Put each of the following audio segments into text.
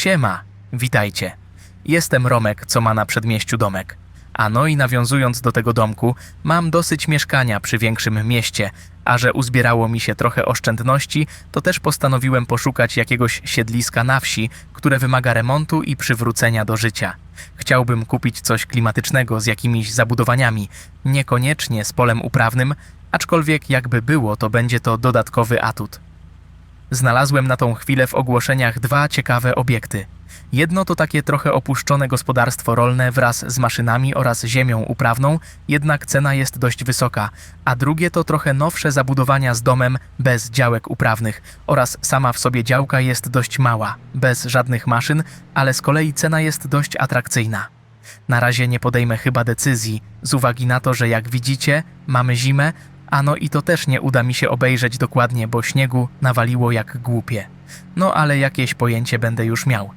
Siema, witajcie. Jestem Romek, co ma na przedmieściu domek. A no i nawiązując do tego domku, mam dosyć mieszkania przy większym mieście, a że uzbierało mi się trochę oszczędności, to też postanowiłem poszukać jakiegoś siedliska na wsi, które wymaga remontu i przywrócenia do życia. Chciałbym kupić coś klimatycznego z jakimiś zabudowaniami, niekoniecznie z polem uprawnym, aczkolwiek jakby było, to będzie to dodatkowy atut. Znalazłem na tą chwilę w ogłoszeniach dwa ciekawe obiekty. Jedno to takie trochę opuszczone gospodarstwo rolne wraz z maszynami oraz ziemią uprawną, jednak cena jest dość wysoka, a drugie to trochę nowsze zabudowania z domem bez działek uprawnych oraz sama w sobie działka jest dość mała, bez żadnych maszyn, ale z kolei cena jest dość atrakcyjna. Na razie nie podejmę chyba decyzji, z uwagi na to, że jak widzicie, mamy zimę, a no i to też nie uda mi się obejrzeć dokładnie, bo śniegu nawaliło jak głupie. No ale jakieś pojęcie będę już miał.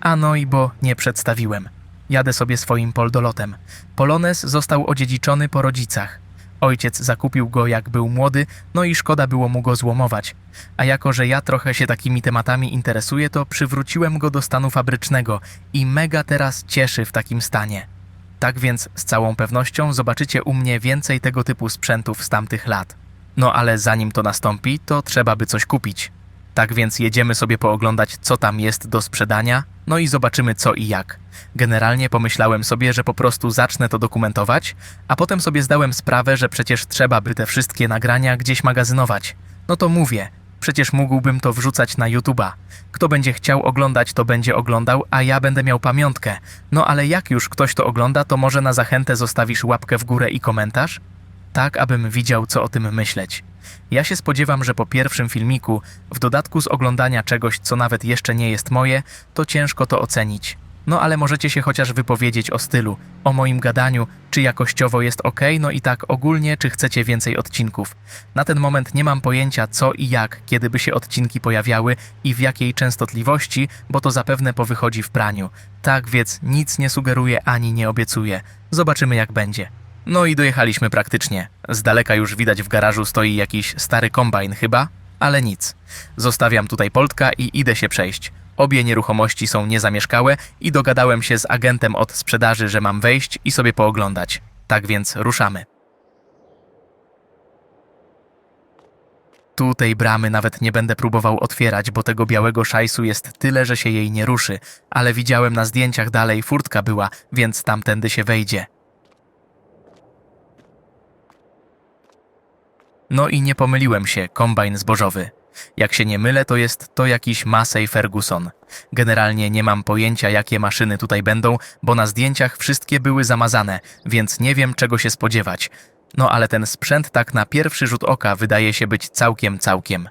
A no i bo nie przedstawiłem. Jadę sobie swoim poldolotem. Polones został odziedziczony po rodzicach. Ojciec zakupił go jak był młody, no i szkoda było mu go złomować. A jako, że ja trochę się takimi tematami interesuję, to przywróciłem go do stanu fabrycznego i mega teraz cieszy w takim stanie. Tak więc z całą pewnością zobaczycie u mnie więcej tego typu sprzętów z tamtych lat. No ale zanim to nastąpi, to trzeba by coś kupić. Tak więc jedziemy sobie pooglądać, co tam jest do sprzedania, no i zobaczymy co i jak. Generalnie pomyślałem sobie, że po prostu zacznę to dokumentować, a potem sobie zdałem sprawę, że przecież trzeba by te wszystkie nagrania gdzieś magazynować. No to mówię, przecież mógłbym to wrzucać na YouTube'a. Kto będzie chciał oglądać, to będzie oglądał, a ja będę miał pamiątkę. No ale jak już ktoś to ogląda, to może na zachętę zostawisz łapkę w górę i komentarz? tak abym widział, co o tym myśleć. Ja się spodziewam, że po pierwszym filmiku, w dodatku z oglądania czegoś, co nawet jeszcze nie jest moje, to ciężko to ocenić. No ale możecie się chociaż wypowiedzieć o stylu, o moim gadaniu, czy jakościowo jest ok, no i tak ogólnie, czy chcecie więcej odcinków. Na ten moment nie mam pojęcia co i jak, kiedy by się odcinki pojawiały i w jakiej częstotliwości, bo to zapewne powychodzi w praniu. Tak więc nic nie sugeruję ani nie obiecuję. Zobaczymy jak będzie. No i dojechaliśmy praktycznie. Z daleka już widać w garażu stoi jakiś stary kombajn chyba, ale nic. Zostawiam tutaj Poltka i idę się przejść. Obie nieruchomości są niezamieszkałe i dogadałem się z agentem od sprzedaży, że mam wejść i sobie pooglądać. Tak więc ruszamy. Tu tej bramy nawet nie będę próbował otwierać, bo tego białego szajsu jest tyle, że się jej nie ruszy, ale widziałem na zdjęciach dalej furtka była, więc tamtędy się wejdzie. No i nie pomyliłem się, kombajn zbożowy. Jak się nie mylę, to jest to jakiś Massey Ferguson. Generalnie nie mam pojęcia, jakie maszyny tutaj będą, bo na zdjęciach wszystkie były zamazane, więc nie wiem, czego się spodziewać. No ale ten sprzęt tak na pierwszy rzut oka wydaje się być całkiem, całkiem.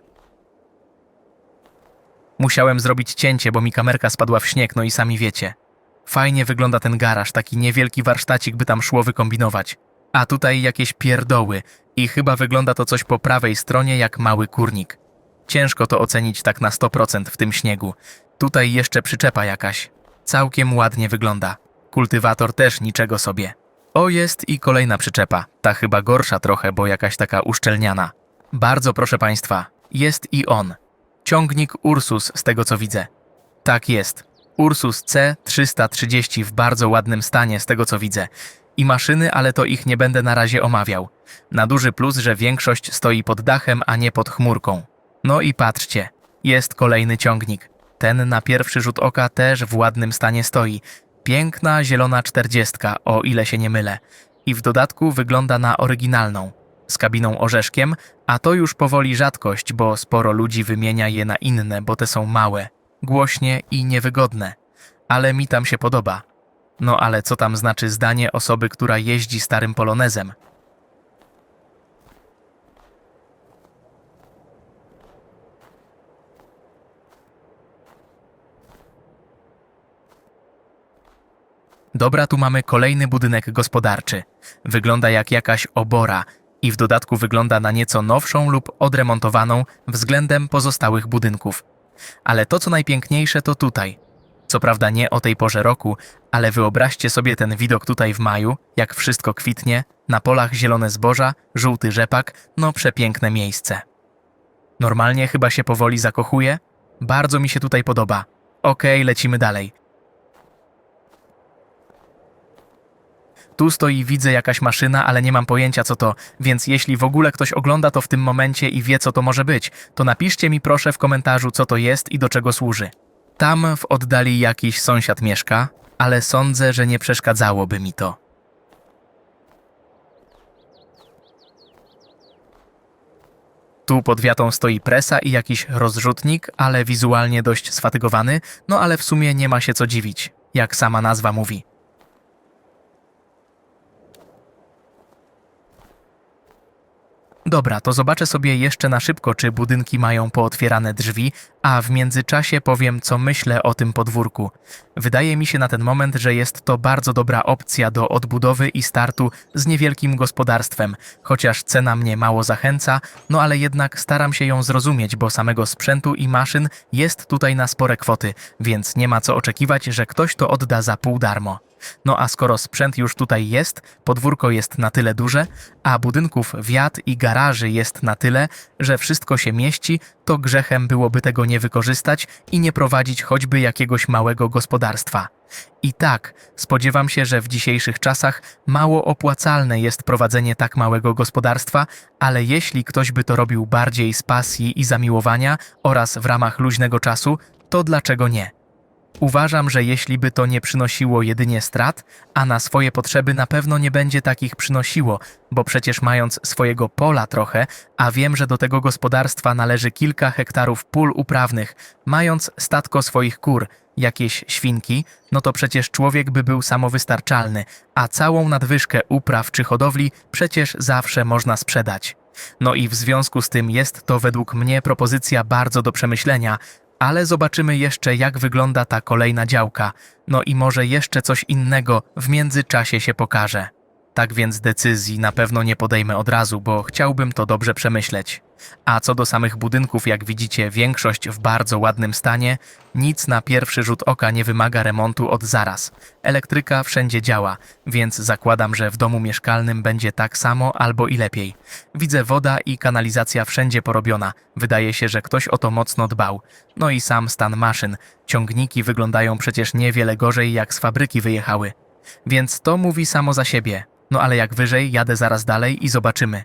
Musiałem zrobić cięcie, bo mi kamerka spadła w śnieg, no i sami wiecie. Fajnie wygląda ten garaż, taki niewielki warsztacik, by tam szło wykombinować. A tutaj jakieś pierdoły i chyba wygląda to coś po prawej stronie jak mały kurnik. Ciężko to ocenić tak na 100% w tym śniegu. Tutaj jeszcze przyczepa jakaś. Całkiem ładnie wygląda. Kultywator też niczego sobie. O, jest i kolejna przyczepa. Ta chyba gorsza trochę, bo jakaś taka uszczelniana. Bardzo proszę Państwa, jest i on. Ciągnik Ursus z tego co widzę. Tak jest. Ursus C330 w bardzo ładnym stanie z tego co widzę. I maszyny, ale to ich nie będę na razie omawiał. Na duży plus, że większość stoi pod dachem, a nie pod chmurką. No i patrzcie, jest kolejny ciągnik. Ten na pierwszy rzut oka też w ładnym stanie stoi. Piękna zielona czterdziestka, o ile się nie mylę. I w dodatku wygląda na oryginalną. Z kabiną orzeszkiem, a to już powoli rzadkość, bo sporo ludzi wymienia je na inne, bo te są małe, głośnie i niewygodne. Ale mi tam się podoba. No ale co tam znaczy zdanie osoby, która jeździ starym polonezem? Dobra, tu mamy kolejny budynek gospodarczy. Wygląda jak jakaś obora i w dodatku wygląda na nieco nowszą lub odremontowaną względem pozostałych budynków. Ale to, co najpiękniejsze, to tutaj. Co prawda nie o tej porze roku, ale wyobraźcie sobie ten widok tutaj w maju, jak wszystko kwitnie, na polach zielone zboża, żółty rzepak, no przepiękne miejsce. Normalnie chyba się powoli zakochuję. Bardzo mi się tutaj podoba. Okej, lecimy dalej. Tu stoi, widzę jakaś maszyna, ale nie mam pojęcia co to, więc jeśli w ogóle ktoś ogląda to w tym momencie i wie co to może być, to napiszcie mi proszę w komentarzu co to jest i do czego służy. Tam w oddali jakiś sąsiad mieszka, ale sądzę, że nie przeszkadzałoby mi to. Tu pod wiatą stoi presa i jakiś rozrzutnik, ale wizualnie dość sfatygowany, no ale w sumie nie ma się co dziwić, jak sama nazwa mówi. Dobra, to zobaczę sobie jeszcze na szybko, czy budynki mają pootwierane drzwi, a w międzyczasie powiem, co myślę o tym podwórku. Wydaje mi się na ten moment, że jest to bardzo dobra opcja do odbudowy i startu z niewielkim gospodarstwem, chociaż cena mnie mało zachęca, no ale jednak staram się ją zrozumieć, bo samego sprzętu i maszyn jest tutaj na spore kwoty, więc nie ma co oczekiwać, że ktoś to odda za pół darmo. No a skoro sprzęt już tutaj jest, podwórko jest na tyle duże, a budynków, wiat i garaży jest na tyle, że wszystko się mieści, to grzechem byłoby tego nie wykorzystać i nie prowadzić choćby jakiegoś małego gospodarstwa. I tak, spodziewam się, że w dzisiejszych czasach mało opłacalne jest prowadzenie tak małego gospodarstwa, ale jeśli ktoś by to robił bardziej z pasji i zamiłowania oraz w ramach luźnego czasu, to dlaczego nie? Uważam, że jeśli by to nie przynosiło jedynie strat, a na swoje potrzeby na pewno nie będzie takich przynosiło, bo przecież mając swojego pola trochę, a wiem, że do tego gospodarstwa należy kilka hektarów pól uprawnych, mając statko swoich kur, jakieś świnki, no to przecież człowiek by był samowystarczalny, a całą nadwyżkę upraw czy hodowli przecież zawsze można sprzedać. No i w związku z tym jest to według mnie propozycja bardzo do przemyślenia, ale zobaczymy jeszcze, jak wygląda ta kolejna działka, no i może jeszcze coś innego w międzyczasie się pokaże. Tak więc decyzji na pewno nie podejmę od razu, bo chciałbym to dobrze przemyśleć. A co do samych budynków, jak widzicie, większość w bardzo ładnym stanie, nic na pierwszy rzut oka nie wymaga remontu od zaraz. Elektryka wszędzie działa, więc zakładam, że w domu mieszkalnym będzie tak samo albo i lepiej. Widzę woda i kanalizacja wszędzie porobiona. Wydaje się, że ktoś o to mocno dbał. No i sam stan maszyn. Ciągniki wyglądają przecież niewiele gorzej, jak z fabryki wyjechały. Więc to mówi samo za siebie. No ale jak wyżej, jadę zaraz dalej i zobaczymy.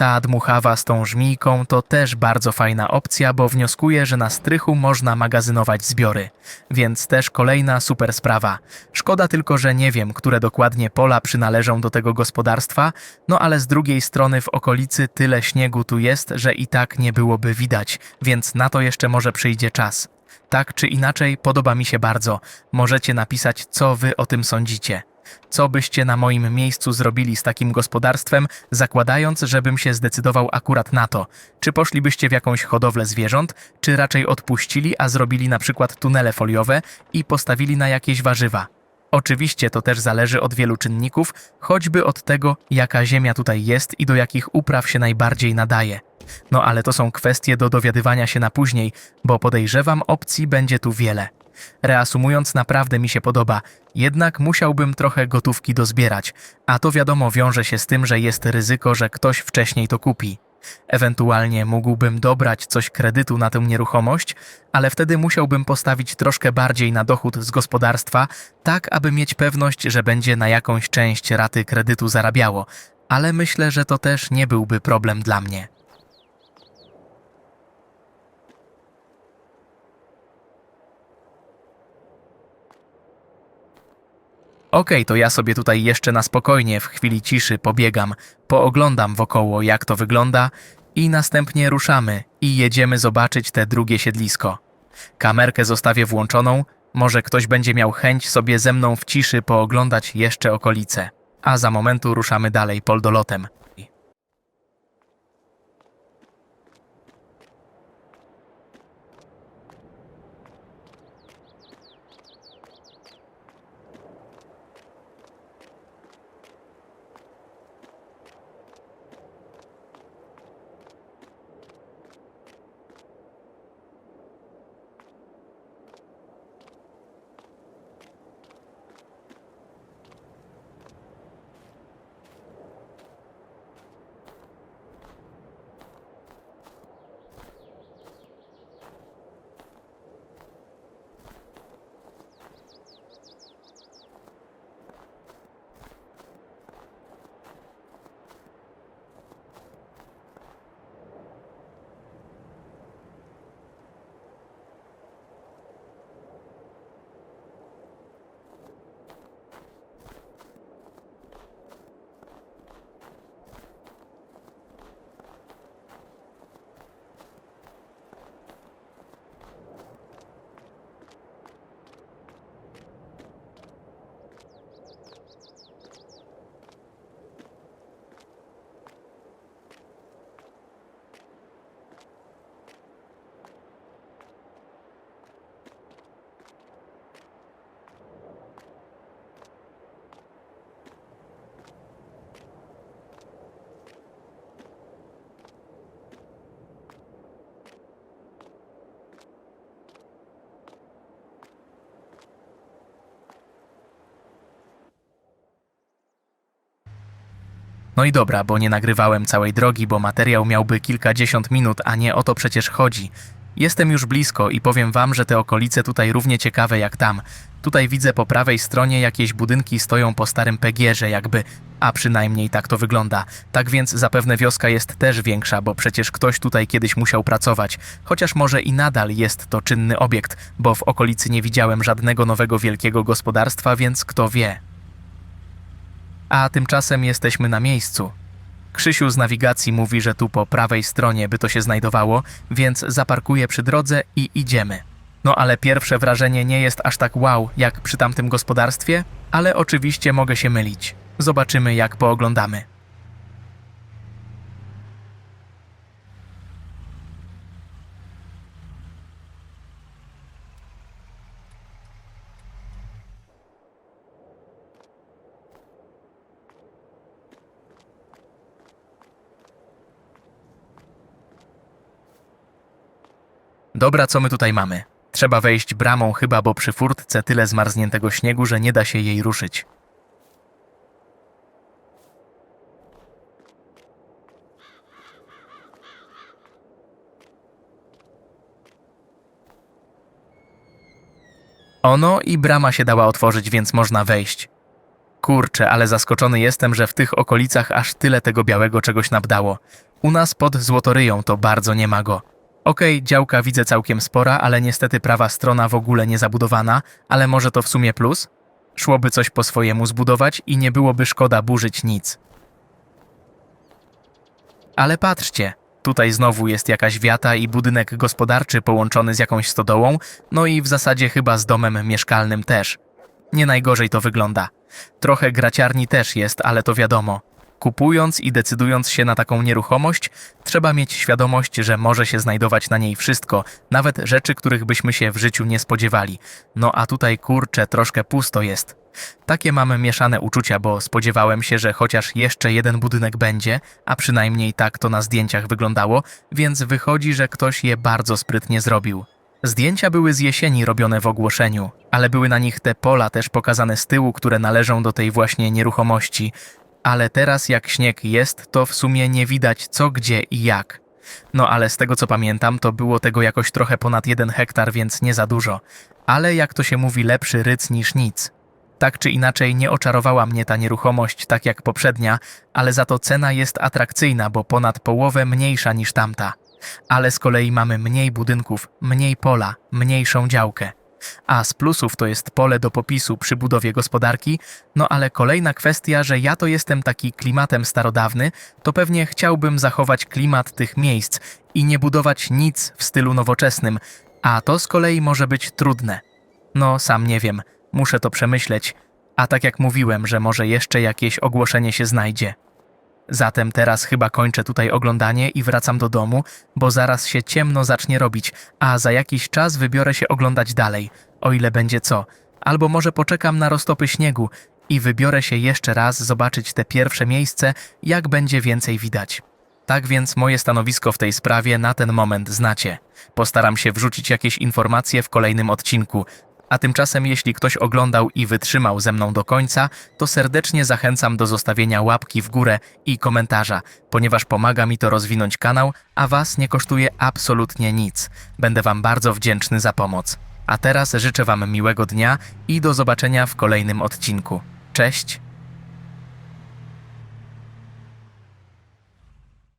Ta dmuchawa z tą żmijką to też bardzo fajna opcja, bo wnioskuję, że na strychu można magazynować zbiory. Więc też kolejna super sprawa. Szkoda tylko, że nie wiem, które dokładnie pola przynależą do tego gospodarstwa, no ale z drugiej strony w okolicy tyle śniegu tu jest, że i tak nie byłoby widać, więc na to jeszcze może przyjdzie czas. Tak czy inaczej, podoba mi się bardzo. Możecie napisać, co wy o tym sądzicie. Co byście na moim miejscu zrobili z takim gospodarstwem, zakładając, żebym się zdecydował akurat na to? Czy poszlibyście w jakąś hodowlę zwierząt, czy raczej odpuścili, a zrobili na przykład tunele foliowe i postawili na jakieś warzywa? Oczywiście to też zależy od wielu czynników, choćby od tego, jaka ziemia tutaj jest i do jakich upraw się najbardziej nadaje. No ale to są kwestie do dowiadywania się na później, bo podejrzewam opcji będzie tu wiele. Reasumując, naprawdę mi się podoba, jednak musiałbym trochę gotówki dozbierać, a to wiadomo wiąże się z tym, że jest ryzyko, że ktoś wcześniej to kupi. Ewentualnie mógłbym dobrać coś kredytu na tę nieruchomość, ale wtedy musiałbym postawić troszkę bardziej na dochód z gospodarstwa, tak aby mieć pewność, że będzie na jakąś część raty kredytu zarabiało, ale myślę, że to też nie byłby problem dla mnie. Okej, to ja sobie tutaj jeszcze na spokojnie w chwili ciszy pobiegam, pooglądam wokoło jak to wygląda i następnie ruszamy i jedziemy zobaczyć te drugie siedlisko. Kamerkę zostawię włączoną, może ktoś będzie miał chęć sobie ze mną w ciszy pooglądać jeszcze okolice. A za momentu ruszamy dalej poldolotem. No i dobra, bo nie nagrywałem całej drogi, bo materiał miałby kilkadziesiąt minut, a nie o to przecież chodzi. Jestem już blisko i powiem wam, że te okolice tutaj równie ciekawe jak tam. Tutaj widzę po prawej stronie jakieś budynki stoją po starym pegierze jakby, a przynajmniej tak to wygląda. Tak więc zapewne wioska jest też większa, bo przecież ktoś tutaj kiedyś musiał pracować. Chociaż może i nadal jest to czynny obiekt, bo w okolicy nie widziałem żadnego nowego wielkiego gospodarstwa, więc kto wie. A tymczasem jesteśmy na miejscu. Krzysiu z nawigacji mówi, że tu po prawej stronie by to się znajdowało, więc zaparkuję przy drodze i idziemy. No ale pierwsze wrażenie nie jest aż tak wow jak przy tamtym gospodarstwie, ale oczywiście mogę się mylić. Zobaczymy jak pooglądamy. Dobra, co my tutaj mamy? Trzeba wejść bramą chyba, bo przy furtce tyle zmarzniętego śniegu, że nie da się jej ruszyć. Ono i brama się dała otworzyć, więc można wejść. Kurczę, ale zaskoczony jestem, że w tych okolicach aż tyle tego białego czegoś nabdało. U nas pod Złotoryją to bardzo nie ma go. Okej, działka widzę całkiem spora, ale niestety prawa strona w ogóle nie zabudowana, ale może to w sumie plus? Szłoby coś po swojemu zbudować i nie byłoby szkoda burzyć nic. Ale patrzcie, tutaj znowu jest jakaś wiata i budynek gospodarczy połączony z jakąś stodołą, no i w zasadzie chyba z domem mieszkalnym też. Nie najgorzej to wygląda. Trochę graciarni też jest, ale to wiadomo. Kupując i decydując się na taką nieruchomość, trzeba mieć świadomość, że może się znajdować na niej wszystko, nawet rzeczy, których byśmy się w życiu nie spodziewali. No a tutaj kurczę, troszkę pusto jest. Takie mamy mieszane uczucia, bo spodziewałem się, że chociaż jeszcze jeden budynek będzie, a przynajmniej tak to na zdjęciach wyglądało, więc wychodzi, że ktoś je bardzo sprytnie zrobił. Zdjęcia były z jesieni robione w ogłoszeniu, ale były na nich te pola też pokazane z tyłu, które należą do tej właśnie nieruchomości. Ale teraz jak śnieg jest, to w sumie nie widać co, gdzie i jak. No ale z tego co pamiętam, to było tego jakoś trochę ponad jeden hektar, więc nie za dużo. Ale jak to się mówi, lepszy ryc niż nic. Tak czy inaczej nie oczarowała mnie ta nieruchomość tak jak poprzednia, ale za to cena jest atrakcyjna, bo ponad połowę mniejsza niż tamta. Ale z kolei mamy mniej budynków, mniej pola, mniejszą działkę. A z plusów to jest pole do popisu przy budowie gospodarki, no ale kolejna kwestia, że ja to jestem taki klimatem starodawny, to pewnie chciałbym zachować klimat tych miejsc i nie budować nic w stylu nowoczesnym, a to z kolei może być trudne. No, sam nie wiem, muszę to przemyśleć, a tak jak mówiłem, że może jeszcze jakieś ogłoszenie się znajdzie. Zatem teraz chyba kończę tutaj oglądanie i wracam do domu, bo zaraz się ciemno zacznie robić, a za jakiś czas wybiorę się oglądać dalej, o ile będzie co. Albo może poczekam na roztopy śniegu i wybiorę się jeszcze raz zobaczyć te pierwsze miejsce, jak będzie więcej widać. Tak więc moje stanowisko w tej sprawie na ten moment znacie. Postaram się wrzucić jakieś informacje w kolejnym odcinku, a tymczasem, jeśli ktoś oglądał i wytrzymał ze mną do końca, to serdecznie zachęcam do zostawienia łapki w górę i komentarza, ponieważ pomaga mi to rozwinąć kanał, a Was nie kosztuje absolutnie nic. Będę Wam bardzo wdzięczny za pomoc. A teraz życzę Wam miłego dnia i do zobaczenia w kolejnym odcinku. Cześć!